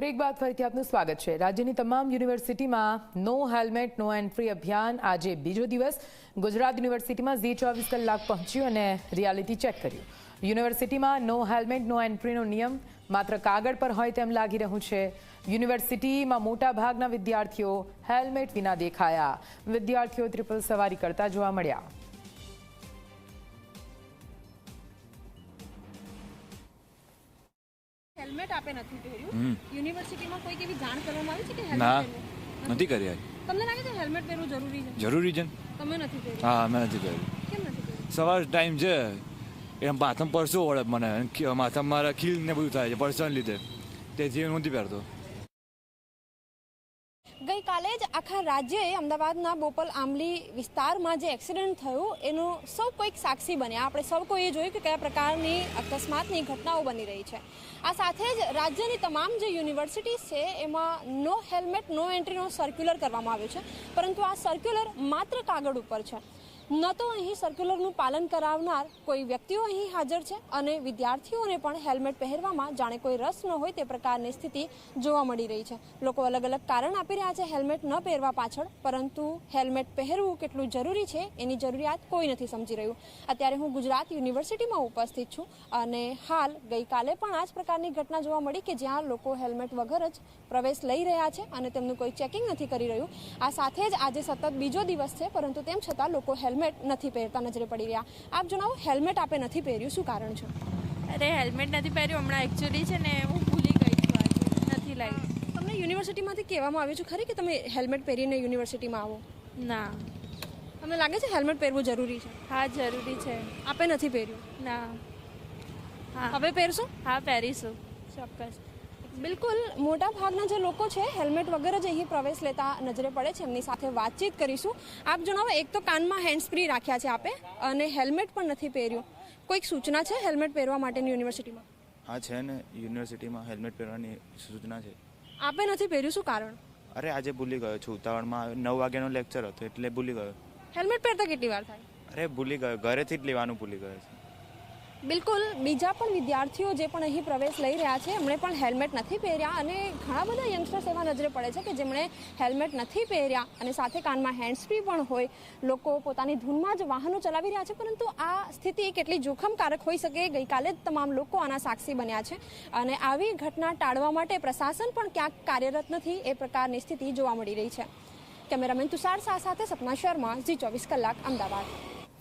Break બાદ ફરીથી આપનું સ્વાગત છે. રાજ્યની તમામ યુનિવર્સિટીમાં નો હેલ્મેટ, નો એન્ટ્રી અભિયાન આજે બીજો દિવસ. ગુજરાત યુનિવર્સિટીમાં ઝી ચોવીસ કલાક પહોંચ્યું અને રિયાલિટી ચેક કર્યું. યુનિવર્સિટીમાં નો હેલ્મેટ, નો એન્ટ્રીનો નિયમ માત્ર કાગળ પર હોય તેમ લાગી રહ્યું છે. યુનિવર્સિટીમાં મોટા ભાગના વિદ્યાર્થીઓ હેલ્મેટ વિના દેખાયા. વિદ્યાર્થીઓ ત્રિપલ સવારી કરતા જોવા મળ્યા. હેલ્મેટ આપે નથી પહેર્યું. યુનિવર્સિટીમાં કોઈ એવી જાણ કરવામાં આવી છે કે ના નથી કરી તમને લાગે છે હેલ્મેટ પહેરવું જરૂરી છે? જરૂરી છે તમે નથી પહેર્યું? હા મેં નથી કર્યું કેમ નથી પહેર્યું? સવાર ટાઈમ છે. એમ માથામાં પરસો વળે મને. માથામાં મારા ખીલ ને બધું થાય છે પરસોને લીધે તેથી હું નથી પહેરતો. ગઈકાલે જ આખા રાજ્યએ અમદાવાદના બોપલ આંબલી વિસ્તારમાં જે એક્સિડન્ટ થયું, એનું સૌ કોઈક સાક્ષી બન્યા. આપણે સૌ કોઈએ જોયું કે કયા પ્રકારની અકસ્માતની ઘટનાઓ બની રહી છે. આ સાથે જ રાજ્યની તમામ જે યુનિવર્સિટીઝ છે, એમાં નો હેલ્મેટ, નો એન્ટ્રીનો સર્ક્યુલર કરવામાં આવ્યો છે. પરંતુ આ સર્ક્યુલર માત્ર કાગળ ઉપર છે. ન તો અહીં સર્ક્યુલરનું પાલન કરાવનાર કોઈ વ્યક્તિઓ અહીં હાજર છે અને વિદ્યાર્થીઓને પણ હેલ્મેટ પહેરવામાં જાણે કોઈ રસ ન હોય તે પ્રકારની સ્થિતિ જોવા મળી રહી છે. લોકો અલગ અલગ કારણ આપી રહ્યા છે હેલ્મેટ ન પહેરવા પાછળ, પરંતુ હેલ્મેટ પહેરવું કેટલું જરૂરી છે એની જરૂરિયાત કોઈ નથી સમજી રહ્યું. અત્યારે હું ગુજરાત યુનિવર્સિટીમાં ઉપસ્થિત છું અને હાલ ગઈકાલે પણ આ જ પ્રકારની ઘટના જોવા મળી કે જ્યાં લોકો હેલ્મેટ વગર જ પ્રવેશ લઈ રહ્યા છે અને તેમનું કોઈ ચેકિંગ નથી કરી રહ્યું. આ સાથે જ આજે સતત બીજો દિવસ છે, પરંતુ તેમ છતાં લોકો હેલ્મેટ નથી પહેરતા નજરે પડી રહ્યા. આપ જણાવો હેલ્મેટ આપે નથી પહેર્યું શું કારણ છે? અરે હેલ્મેટ નથી પહેર્યું હમણાં એકચ્યુઅલી છે ને હું ભૂલી ગઈ છું આજે. નથી લાવી તમને યુનિવર્સિટીમાંથી કહેવામાં આવ્યું છે ખરી કે તમે હેલ્મેટ પહેરીને યુનિવર્સિટીમાં આવો? ના. તમને લાગે છે હેલ્મેટ પહેરવું જરૂરી છે? હા જરૂરી છે. આપે નથી પહેર્યું? ના. હા. હવે પહેરશો? હા પહેરીશું. ચોક્કસ. બિલકુલ. મોટા ભાગના જે લોકો છે હેલ્મેટ વગર જ અહીં પ્રવેશ લેતા નજરે પડે છે. એમની સાથે વાતચીત કરીશું. આપ જણાવો એક તો કાનમાં હેન્ડ ફ્રી રાખ્યા છે આપે અને હેલ્મેટ પણ નથી પહેર્યું. કોઈક સૂચના છે હેલ્મેટ પહેરવા માટેની યુનિવર્સિટીમાં? હા છે ને. યુનિવર્સિટીમાં હેલ્મેટ પહેરવાની સૂચના છે. આપે નથી પહેર્યું? શું કારણ? અરે આજે ભૂલી ગયો છું. ઉતાવળમાં નવ વાગ્યાનો લેક્ચર હતો એટલે ભૂલી ગયો. હેલ્મેટ પહેરતા કેટલી વાર થાય? અરે ભૂલી ગયો. ઘરેથી જ લેવાનું ભૂલી ગયો છે. બિલકુલ, બીજા પણ વિદ્યાર્થીઓ જે પણ અહીં પ્રવેશ લઈ રહ્યા છે, એમણે પણ હેલ્મેટ નથી પહેર્યા અને ઘણા બધા યંગસ્ટર્સ એવા નજરે પડે છે કે જેમણે હેલ્મેટ નથી પહેર્યા અને સાથે કાનમાં હેન્ડસ્ફ્રી પણ હોય. લોકો પોતાની ધૂનમાં જ વાહનો ચલાવી રહ્યા છે, પરંતુ આ સ્થિતિ કેટલી જોખમકારક હોઈ શકે ગઈકાલે જ તમામ લોકો આના સાક્ષી બન્યા છે. અને આવી ઘટના ટાળવા માટે પ્રશાસન પણ ક્યાંક કાર્યરત નથી, એ પ્રકારની સ્થિતિ જોવા મળી રહી છે. કેમેરામેન તુષાર શાહ સાથે સપના શર્મા, ઝી ચોવીસ કલાક, અમદાવાદ.